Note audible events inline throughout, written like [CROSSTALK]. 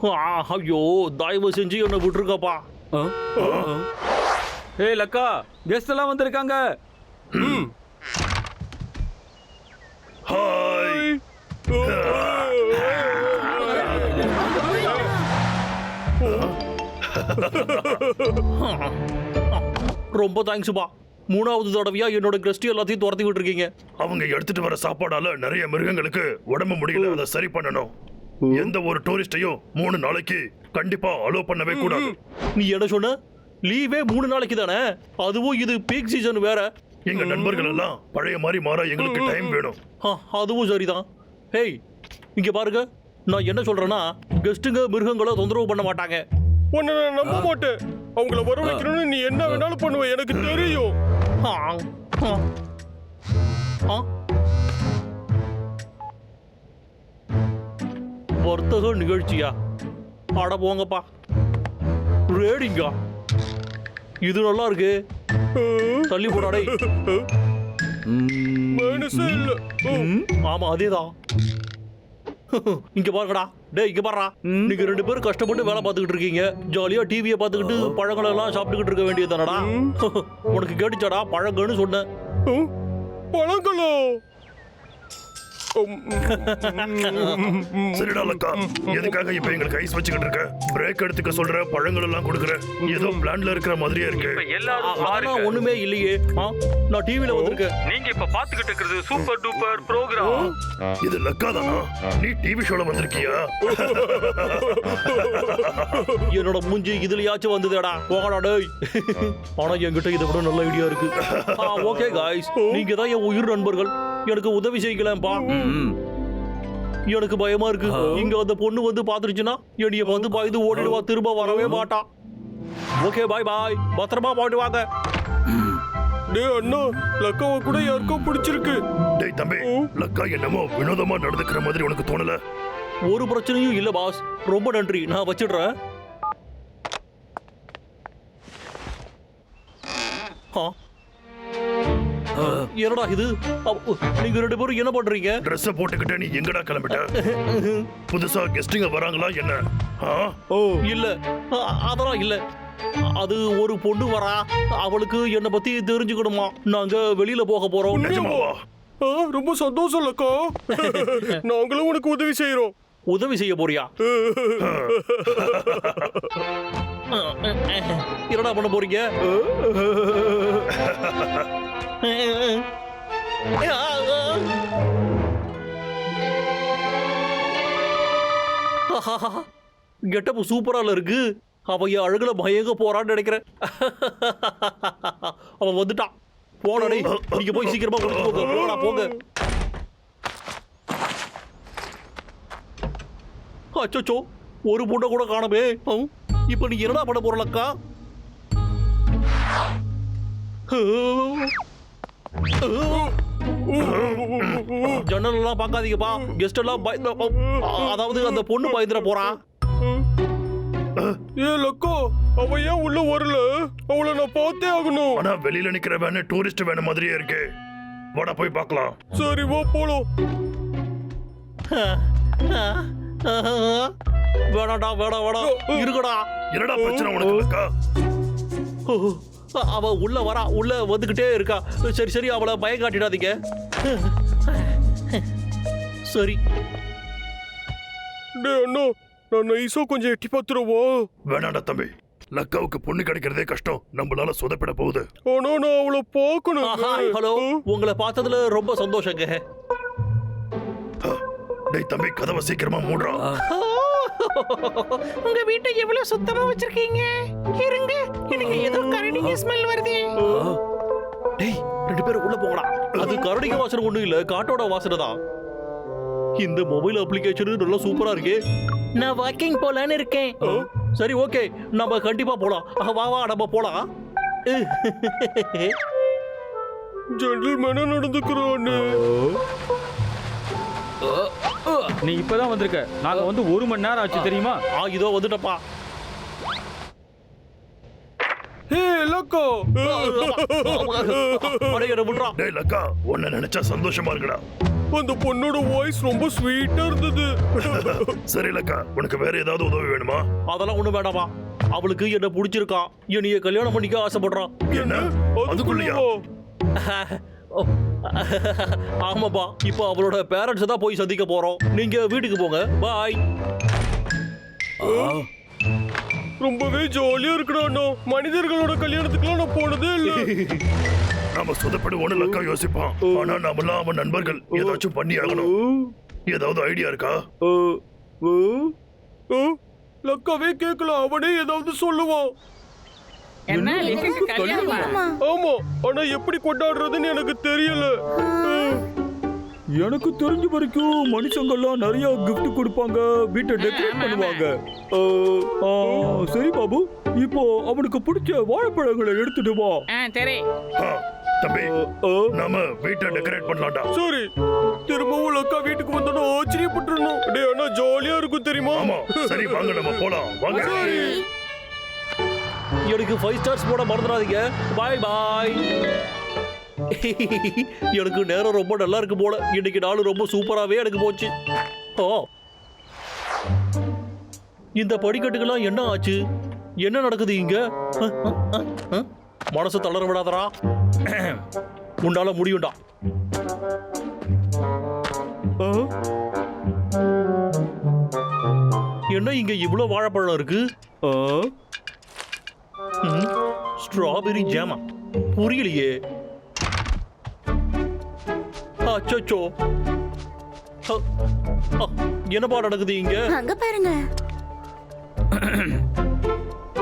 ஐயோ தயவு செஞ்சு என்னை விட்டுருக்கப்பா? ஏய் லக்கா கெஸ்ட் எல்லாம் வந்திருக்காங்க. ஹாய். ரொம்ப தேங்க்ஸ்ப்பா மூணாவது தடவையா என்னோட கெஸ்ட் எல்லாத்தையும் துரத்தி விட்டுருக்கீங்க. அவங்க எடுத்துட்டு வர சாப்பாடால நிறைய மிருகங்களுக்கு உடம்பு முடியல அதை சரி பண்ணணும். எந்த ஒரு டூரிஸ்டையும் மூணு நாளைக்கு கண்டிப்பா அலோ பண்ணவே கூடாது. நீ என்ன சொன்ன? லீவே மூணு நாளைக்கு தானே? அதுவும் இது பீக் சீசன் வேற. எங்க நண்பர்கள் எல்லாம் பழைய மாதிரி மாற எங்களுக்கு டைம் வேணும். ஆ, அதுவும் சரிதான். ஹேய் இங்க பாருங்க. நான் என்ன சொல்றேன்னா கெஸ்ட்டுங்க மிருகங்களை தொந்தரவு பண்ண மாட்டாங்க. உன்னை நான் நம்ப மாட்டேன். அவங்கள வரவழைக்கணும்னு நீ என்ன வேணாலும் பண்ணுவ எனக்கு தெரியும். ஆ, ஆ. ஆ. வர்த்தக நிகழ்ச்சியா? அட போங்கப்பா. ரேடிங்கா. இது நல்லா இருக்கு தள்ளி போடாடே ஆமா அதேதான் இங்க பாருங்கடா. டேய் இங்க பாருடா. நீங்க ரெண்டு பேரும் கஷ்டப்பட்டு வேலை பார்த்துக்கிட்டு இருக்கீங்க. ஜாலியா டிவியை பார்த்துக்கிட்டு பழங்கள் எல்லாம் சாப்பிட்டுக்கிட்டு இருக்க வேண்டியதுதானடா. உனக்கு கேட்டுச்சாடா? பழங்கன்னு சொன்னேன். பழங்களோ? சரிடா லக்கா எதுக்காக இப்ப எங்களுக்கு ஐஸ் வச்சுக்கிட்டு இருக்க? பிரேக் எடுத்துக்க சொல்ற பழங்கள் எல்லாம் கொடுக்குற. ஏதோ பிளான்ல இருக்கிற மாதிரியே இருக்கு. பாருங்க. ஒண்ணுமே இல்லையே. ஆ, நான் டிவில வந்திருக்கேன் நீங்க இப்ப பாத்துக்கிட்டு இருக்கிறது சூப்பர் டூப்பர் ப்ரோக்ராம் இது லக்கா தானா? நீ டிவி ஷோல வந்திருக்கியா? என்னோட மூஞ்சி இதுலயாச்சும் வந்ததேடா. போகடா டேய். ஆனா என்கிட்ட இதை விட நல்ல ஐடியா இருக்கு. ஓகே காய்ஸ் நீங்க தான் என் உயிர் நண்பர்கள். எனக்கு உதவி செய்யலாம்ப்பா. எனக்கு பயமா இருக்கு. இங்க அந்த பொண்ணு வந்து பாத்துருச்சுன்னா என்னைய வந்து பயந்து ஓடிடுவா திரும்ப வரவே மாட்டா. ஓகே பாய் பாய் பத்திரமா போயிட்டு வாங்க. டேய் அண்ணா லக்காவை கூட யாருக்கோ பிடிச்சிருக்கு. டேய் தம்பி லக்கா என்னமோ வினோதமா நடந்துக்கிற மாதிரி உனக்கு தோணல? ஒரு பிரச்சனையும் இல்ல பாஸ் ரொம்ப நன்றி. நான் வச்சிடுறேன். ஆ. என்னடா இது? நீங்க ரெண்டு பேரும் என்ன பண்றீங்க? ட்ரெஸ்ஸ போட்டுக்கிட்டு நீ எங்கடா கிளம்பிட்ட? புதுசா கெஸ்டிங்க வராங்களா என்ன? ஆ? ஓ இல்ல. அதெல்லாம் இல்ல. அது ஒரு பொண்ணு வரா. அவளுக்கு என்னை பத்தி தெரிஞ்சுக்கணுமா? நாங்க வெளியில போக போறோம். ரொம்ப சந்தோஷம் லக்கா. நாங்களும் உனக்கு உதவி செய்யறோம் உதவி செய்ய போறியா? என்னடா பண்ண போறீங்க? [LAUGHS] கெட்டப்பு சூப்பரால இருக்கு. அவன் என் அழகுல மயங்க போறான்னு நினைக்கிறேன். [LAUGHS] அவன் வந்துட்டான். போனடே நீங்க போய் சீக்கிரமா போங்க. போங்க. அச்சோ ஒரு பொண்ணை கூட காணமே. ஹம், இப்ப நீ என்னடா பண்ண போறலக்கா ஜன்னல் எல்லாம் பார்க்காதீங்கப்பா கெஸ்ட் எல்லாம் பயந்து அதாவது அந்த பொண்ணு பயந்துட போறா. ஏ லக்கா அவ ஏன் உள்ள வரல? அவளை நான் பார்த்தே ஆகணும். ஆனா வெளியில நிக்கிற வேனு டூரிஸ்ட் வேன மாதிரியே இருக்கு. வாடா போய் பார்க்கலாம். சரி வா போலாம். வேணாடா வேணாம் வேணாம். இருக்குடா என்னடா பிரச்சனை உனக்கு லக்கா? அவ உள்ள வரா உள்ள வந்துகிட்டே இருக்கா. சரி சரி அவளை பயம் காட்டிடாதீங்க. சரி. டேய் அண்ணா நான் நைஸா கொஞ்சம் எட்டி பார்த்துருவா வேணாண்டா தம்பி. லக்காவுக்கு பொண்ணு கிடைக்கிறதே கஷ்டம். நம்மளால சொதப்பிட போகுது. ஆனா நான் அவளை பார்க்கணும். ஹலோ உங்களை பார்த்ததுல ரொம்ப சந்தோஷங்க. டேய் தம்பி கதவை சீக்கிரமா மூடுறா. உங்க வீட்டை எவ்வளவு சுத்தமா வச்சிருக்கீங்க? இருங்க எனக்கு ஏதோ கரடிங்க ஸ்மெல் வருது. டேய் ரெண்டு பேரும் உள்ள போங்கடா. அது கரடிங்க வாசனை ஒண்ணும் இல்ல காட்டோட வாசனை தான். இந்த மொபைல் அப்ளிகேஷன் நல்லா சூப்பரா இருக்கே. நான் வாக்கிங் போலான்னு இருக்கேன். சரி ஓகே. நம்ம கண்டிப்பா போலாம். வா வா நம்ம போலாம். [LAUGHS] ஜென்டில்மேனா நடந்துக்கிறான்னு நீ இப்பதான் வந்திருக்க. நாங்க வந்து ஒரு மணி நேரம் ஆச்சு தெரியுமா? ஆ இதோ வந்துட்டப்பா. நினைச்சா சந்தோஷமா இருக்குடா. அந்த பொண்ணோட வாய்ஸ் ரொம்ப ஸ்வீட்டா இருந்தது. [LAUGHS] சரி லக்கா உனக்கு வேற ஏதாவது உதவி வேணுமா? அதெல்லாம் ஒண்ணும் வேண்டாமா அவளுக்கு என்ன பிடிச்சிருக்கான் என்னைய கல்யாணம் பண்ணிக்க ஆசைப்படுறான் என்ன? அதுக்குள்ளயா? ஓ, ஆமாப்பா இப்போ அவளோட பேரண்ட்ஸ் தான் போய் சந்திக்க போறோம். நீங்க வீட்டுக்கு போங்க. பாய் ரொம்பவே ஜாலியா இருக்கிறானோ மனிதர்களோட கல்யாணத்துக்குலாம் நான் போனதே இல்ல. நாம சொதப்படுவோம்னு லக்கா யோசிப்பான். ஆனா நாமெல்லாம் அவன் நண்பர்கள். ஏதாச்சும் பண்ணி ஆகணும் ஏதாவது ஐடியா இருக்கா? லக்காவே கேட்கல அவனே ஏதாவது சொல்லுவான். ஆமா. ஆனா எப்படி கொண்டாடுறதுன்னு எனக்கு தெரியல. எனக்கு தெரிஞ்ச வரைக்கும் மனுஷங்கள்லாம் நிறைய gift கொடுப்பாங்க. வீட்டை டெக்கரேட் பண்ணுவாங்க. சரி பாபு இப்போ அவனுக்கு பிடிச்ச வாழைப்பழங்களை எடுத்துட்டு வா. ஆ சரி. தம்பி அஹ், நாம வீட்டை டெக்கரேட் பண்ணலாம்டா. சரி. திரும்பவும் லக்கா வீட்டுக்கு வந்தோட ஆச்சரியப்பட்டுறணும் டேய் அண்ணா ஜாலியா இருக்கும் தெரியுமா? ஆமா. சரி வாங்க நம்ம போலாம். வாங்க. சரி. எனக்கு ஃபைவ் ஸ்டார்ஸ் போட மறந்துடாதீங்க. பாய் பாய் எனக்கு நேரம் ரொம்ப நல்லா இருக்கு போல. இன்னைக்கு நாள் ரொம்ப சூப்பராகவே எனக்கு போச்சு. ஓ இந்த படிக்கட்டுக்கெல்லாம் என்ன ஆச்சு? என்ன நடக்குது இங்க? மனசு தளர விடாதடா. உன்னால முடியும்டா. என்ன இங்க இவ்வளவு வாழைப்பழம் இருக்கு? ஸ்ட்ராபெரி ஜாமா புரியலையே. அச்சோ என்னப்பா நடக்குது இங்க? அங்க பாருங்க.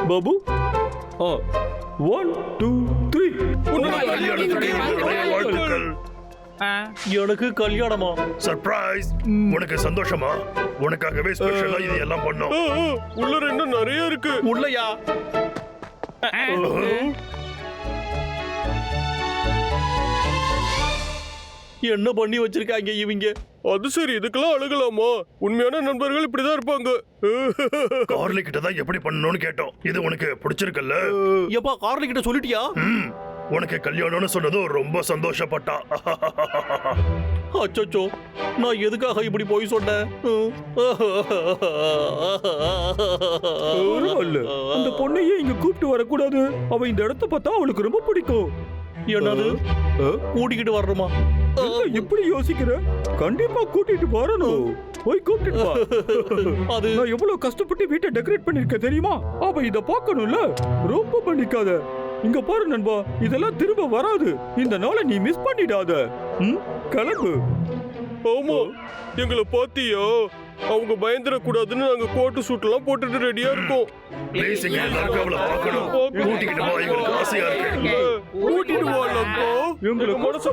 பாபு? ஒன் டூ த்ரீ ஆ எனக்கு கல்யாணமா? சர்ப்ரைஸ் உனக்கு சந்தோஷமா? உனக்காகவே ஸ்பெஷலா இது எல்லாம் பண்ணோம். ஆ, ஆ, உள்ளர இன்னும் நிறைய இருக்கு. உள்ளயா? என்ன பண்ணி வச்சிருக்காங்க இவங்க? அது சரி இதுக்கெல்லாம் அழுகலாமா? உண்மையான நண்பர்கள் இப்படிதான் இருப்பாங்க. கார்லி கிட்ட தான் எப்படி பண்ணணும்னு கேட்டோம். இது உனக்கு பிடிச்சிருக்கல்ல? எப்பா கார்ல கிட்ட சொல்லிட்டியா? ம், உனக்கு கல்யாணம்னு சொன்னதும் ரொம்ப சந்தோஷப்பட்டா. [LAUGHS] அச்சோ நான் எதுக்காக இப்படி போய் சொன்னேன்? அந்த பொண்ணையே இங்க கூப்பிட்டு வரக்கூடாது. அவ இந்த இடத்த பார்த்தா அவளுக்கு ரொம்ப பிடிக்கும். என்னது? கூட்டிக்கிட்டு வரணுமா? என்ன இப்படி யோசிக்கிற? கண்டிப்பா கூட்டிட்டு வரணும். போய் கூட்டிட்டு வா. அது நான் எவ்வளவு கஷ்டப்பட்டு வீட்டை டெக்கரேட் பண்ணிருக்கேன் தெரியுமா? அவ இத பார்க்கணும்ல. ரொம்ப பண்ணிக்காத இங்க பாரு நண்பா இதெல்லாம் திரும்ப வராது. இந்த நாளை நீ மிஸ் பண்ணிடாத. ம்? கிளம்பு. ஆமா எங்களை பாத்தியா? அவங்க பயந்துடக்கூடாதுன்னு நாங்க கோட்டு சூட் எல்லாம் போட்டுட்டு ரெடியா இருக்கோம். ப்ளீஸ் அவளை பார்க்கணும். எங்களுக்கு ஆசையா இருக்கு. கூட்டிட்டு வாழப்போ எங்களை எங்க மனசை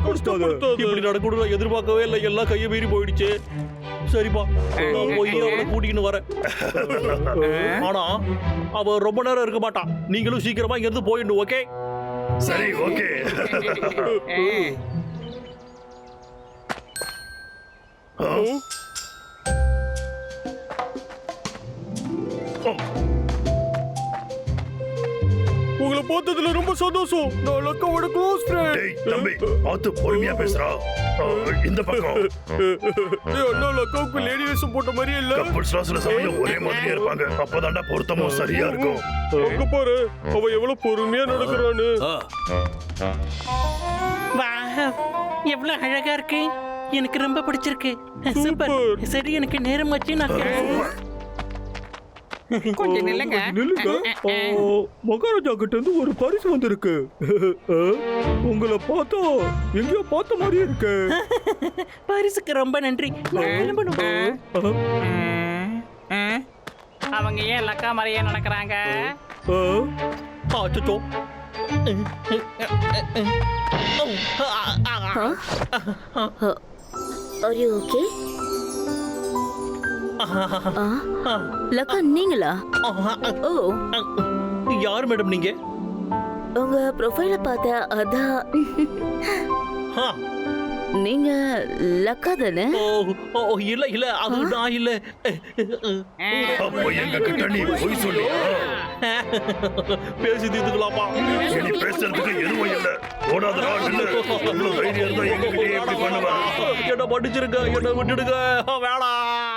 இப்படி நான் எதிர்பார்க்கவே இல்லை. எல்லாம் கையை மீறி போயிடுச்சு. சரிப்பா. நான் போய் அவளை கூட்டிக்கின்னு வரேன். ஆனா அவ ரொம்ப நேரம் இருக்க மாட்டான் நீங்களும் சீக்கிரமா இங்க இருந்து போயிடணும் ஓகே? சரி ஓகே. [LAUGHS] உங்களை பார்த்ததுல ரொம்ப சந்தோஷம். நான் லக்காவோட க்ளோஸ் ஃப்ரெண்ட் டேய் தம்பி பார்த்து பொறுமையா பேசுறா இந்த பக்கம். ஏய் அண்ணா லக்காவுக்கு லேடி வேஷம் போட்ட மாதிரியே இல்ல. கப்புள்ஸ்லாம் சில சமயம் ஒரே மாதிரியே இருப்பாங்க. அப்பதான்டா பொருத்தமும் சரியா இருக்கும். அங்க பாரு அவ எவ்வளவு பொறுமையா நடக்கிறான்னு. வாவ் எவ்வளவு அழகா இருக்கு. எனக்கு ரொம்ப பிடிச்சிருக்கு. சூப்பர். சரி எனக்கு நேரம் வச்சு நான். [LAUGHS] கொஞ்சம் நில்லுங்க. நில்லுங்க. மகாராஜா கிட்ட இருந்து ஒரு பரிசு வந்திருக்கு. [LAUGHS] உங்களை பார்த்தா எங்கேயோ பார்த்த மாதிரி இருக்கு. [LAUGHS] பரிசுக்கு ரொம்ப நன்றி. அவங்க ஏன் லக்கா மாதிரியே நடக்கிறாங்க? அச்சோ ஆர் யூ ஓகே லக்கா நீங்களா? ஓ. யார் மேடம் நீங்க? உங்க ப்ரொஃபைல பார்த்தா அதான். நீங்க லக்கா தானே? ஓ ஓ இல்ல இல்ல அது நான் இல்ல. அப்ப எங்க கிட்ட நீ பொய் சொல்லியா? பேசி தீர்த்துக்கலாமா? இனி பேசுறதுக்கு எதுவும் இல்ல. ஓடாதடா நில்லு. இவ்வளவு தைரியம் இருந்தா எங்க கிட்டே எப்படி பண்ணுவ. என்ன படிச்சிருக்க என்ன விட்டுடுங்க. வேணாம்.